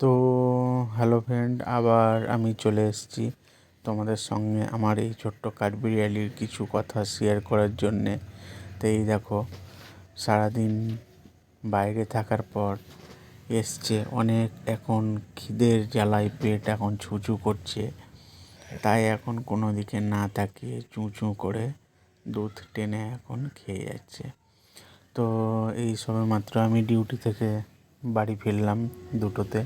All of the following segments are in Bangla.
তো হ্যালো ফ্রেন্ড আবার আমি চলে এসেছি তোমাদের সঙ্গে আমার এই ছোট্ট কাঠবিড়ালির কিছু কথা শেয়ার করার জন্যে। তো এই দেখো, সারাদিন বাইরে থাকার পর এসছে অনেক এখন খিদের জ্বালায় পেট এখন ছুঁচু করছে। তাই এখন কোনো দিকে না তাকিয়ে চুঁ চুঁ করে দুধ টেনে এখন খেয়ে যাচ্ছে। তো এই সবে মাত্র আমি ডিউটি থেকে বাড়ি ফিরলাম দুটোতে।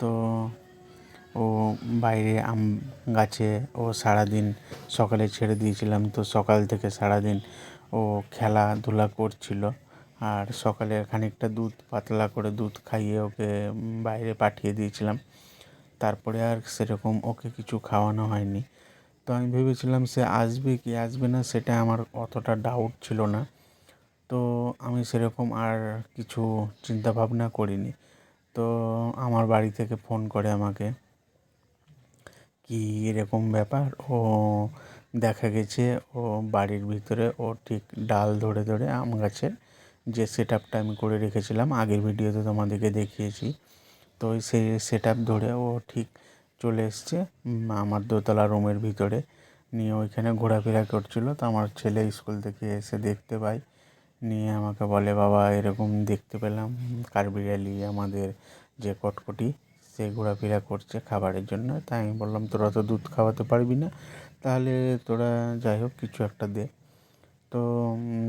তো ও বাইরে আম গাছে ও সারাদিন সকালে ছেড়ে দিয়েছিলাম, তো সকাল থেকে সারাদিন ও খেলাধুলা করছিল। আর সকালে খানিকটা দুধ, পাতলা করে দুধ খাইয়ে ওকে বাইরে পাঠিয়ে দিয়েছিলাম। তারপরে আর সেরকম ওকে কিছু খাওয়ানো হয়নি। তো আমি ভেবেছিলাম সে আসবে কি আসবে না সেটা আমার অতটা ডাউট ছিল না। তো আমি সেরকম আর কিছু চিন্তা ভাবনা করিনি। তো আমার বাড়ি থেকে ফোন করে আমাকে, কি এরকম ব্যাপার? ও দেখা গেছে ও বাড়ির ভিতরে, ও ঠিক ডাল ধরে ধরে আম গাছের যে সেট আপটা আমি করে রেখেছিলাম, আগের ভিডিওতে তোমাদেরকে দেখিয়েছি। তো ওই সেই সেট আপ ধরে ও ঠিক চলে এসছে আমার দোতলা রুমের ভিতরে। নিয়ে ওইখানে ঘোরাফেরা করছিল। তো আমার ছেলে স্কুল থেকে এসে দেখতে পাই নিয়ে আমাকে বলে, বাবা, এরকম দেখতে পেলাম। কাঠবিড়ালি আমাদের যে কটকটি, সে ঘোরাফেরা করছে খাবারের জন্য। তাই আমি বললাম, তোরা তো দুধ খাওয়াতে পারবি না। তাহলে তোরা যাই হোক, কিছু একটা দে। তো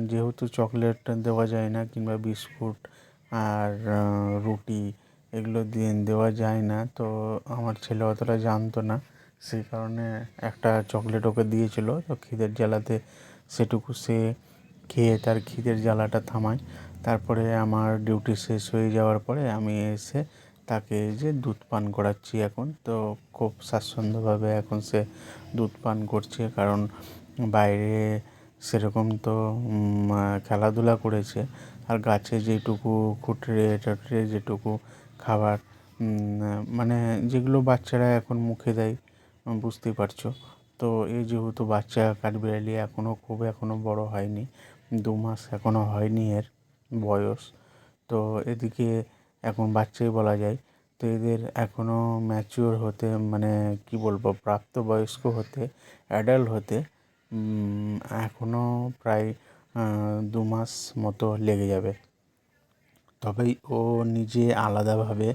যেহেতু চকলেট দেওয়া যায় না কিংবা বিস্কুট আর রুটি এগুলো দিয়ে দেওয়া যায় না, তো আমার ছেলে অতটা জানতো না। সেই কারণে একটা চকলেট ওকে দিয়েছিল, তো খিদের জ্বালাতে সেটুকু সে খেয়ে তার খিদের জ্বালাটা থামায়। তারপরে আমার ডিউটি শেষ হয়ে যাওয়ার পরে আমি এসে তাকে যে দুধ পান করাচ্ছি এখন। তো খুব স্বাচ্ছন্দ্যভাবে এখন সে দুধ পান করছে কারণ বাইরে সেরকম তো খেলাধুলা করেছে। আর গাছে যেটুকু খুটরে টাটরে যেটুকু খাবার মানে যেগুলো বাচ্চারা এখন মুখে দেয় বুঝতেই পারছ। তো এই যেহেতু বাচ্চা কাঠবিড়ালি এখনও খুব এখনও বড় হয়নি। দু মাস এখনও হয়নি এর বয়স। তো এদিকে এখন বাচ্চাই বলা যায়। তো এদের এখনও ম্যাচিওর হতে মানে কি বলব, প্রাপ্তবয়স্ক হতে অ্যাডাল্ট হতে এখনও প্রায় দু মাস মতো লেগে যাবে। তবেই ও নিজে আলাদাভাবে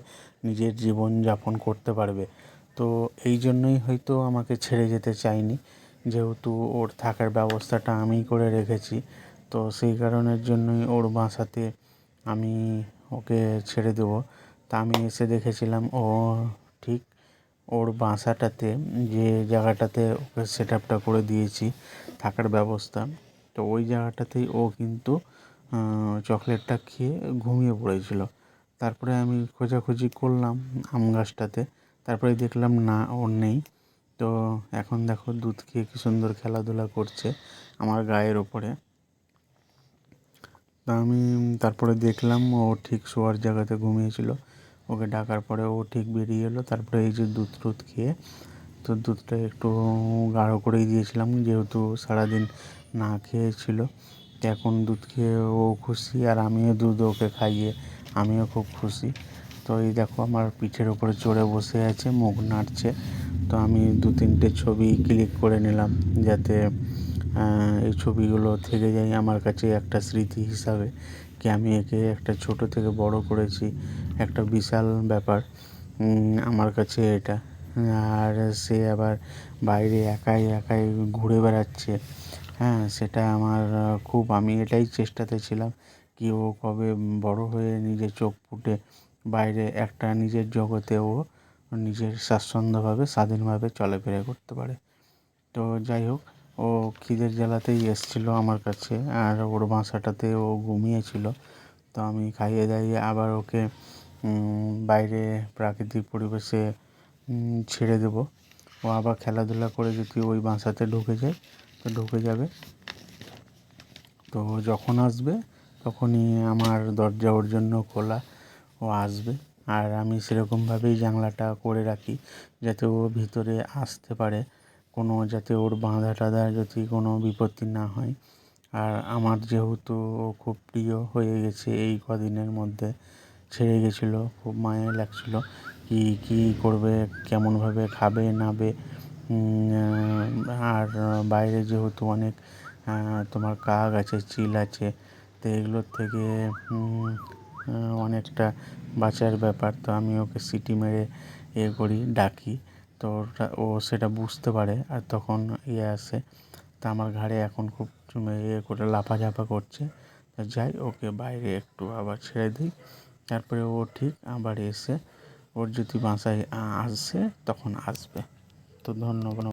নিজের জীবনযাপন করতে পারবে। তো এই জন্যই হয়তো আমাকে ছেড়ে যেতে চায়নি। যেহেতু ওর থাকার ব্যবস্থাটা আমিই করে রেখেছি। তো সেই কারণের জন্যই ওর বাসাতে আমি ওকে ছেড়ে দেবো। তা আমি এসে দেখেছিলাম, ও ঠিক ওর বাসাটাতে যে জায়গাটাতে ওকে সেট আপটা করে দিয়েছি থাকার ব্যবস্থা, তো ওই জায়গাটাতেই ও কিন্তু চকলেটটা খেয়ে ঘুমিয়ে পড়েছিল। তারপরে আমি খোঁজাখুঁজি করলাম আম গাছটাতে, তারপরে দেখলাম না ওর নেই। তো এখন দেখো দুধ খেয়ে কী সুন্দর খেলাধুলা করছে আমার গায়ের ওপরে। তা আমি তারপরে দেখলাম ও ঠিক শোয়ার জায়গাতে ঘুমিয়েছিল। ওকে ডাকার পরে ও ঠিক বেরিয়ে এলো। তারপরে এই যে দুধ টুধ খেয়ে, তো দুধটা একটু গাঢ় করেই দিয়েছিলাম, যেহেতু সারাদিন না খেয়েছিল। এখন দুধ খেয়ে ও খুশি আর আমিও দুধ ওকে খাইয়ে, আমিও খুব খুশি। তো এই দেখো আমার পিঠের ওপরে চড়ে বসে আছে, মুখ নাড়ছে। তো আমি দু তিনটে ছবি ক্লিক করে নিলাম, যাতে এই ছবিগুলো থেকে যায় আমার কাছে একটা স্মৃতি হিসাবে কি আমি একে একটা ছোট থেকে বড় করেছি, একটা বিশাল ব্যাপার। আমার কাছে এটা। আর সে আবার বাইরে একাই একাই ঘুরে বেড়াচ্ছে। হ্যাঁ সেটা আমার খুব, আমি এটাই চেষ্টাতে ছিলাম কি ও কবে বড় হয়ে নিজের চোখ ফুটে বাইরে একটা নিজের জগতে ও নিজের স্বাচ্ছন্দ্যভাবে, স্বাধীনভাবে চলাফেরা করতে পারে। তো যাই হোক ও খিদের জ্বালাতেই এসেছিল আমার কাছে, আর ওর বাসাটাতে ও ঘুমিয়েছিল। তো আমি খাইয়ে দাইয়ে আবার ওকে বাইরে প্রাকৃতিক পরিবেশে ছেড়ে দেবো। ও আবার খেলাধুলা করে যদি ওই বাসাতে ঢুকে যায়, তো ঢুকে যাবে। তো যখন আসবে, তখনই আমার দরজা ওর জন্য খোলা, ও আসবে। আর আমি সেরকমভাবেই জানলাটা করে রাখি, যাতে ও ভিতরে আসতে পারে। কোনো যাতে ওর বাঁধা টাধা যদি কোনো বিপত্তি না হয়। আর আমার যেহেতু ও খুব প্রিয় হয়ে গেছে এই কদিনের মধ্যে, ছেড়ে গেছিল, খুব মায়া লাগছিল কী কী করবে, কেমনভাবে খাবে, নাবে আর বাইরে যেহেতু অনেক তোমার কাক আছে, চিল আছে, তো এগুলোর থেকে অনেকটা বাঁচার ব্যাপার। তো আমি ওকে সিটি মেরে এ করি, ডাকি। তো ওটা ও সেটা বুঝতে পারে আর তখন ইয়ে আসে তা আমার ঘাড়ে এখন খুব ইয়ে করে লাফাঝাপা করছে। যাই, ওকে বাইরে একটু আবার ছেড়ে দিই। তারপরে ও ঠিক আবার এসে, ওর যদি বাসায় আসে, তখন আসবে। তো ধন্যবাদ।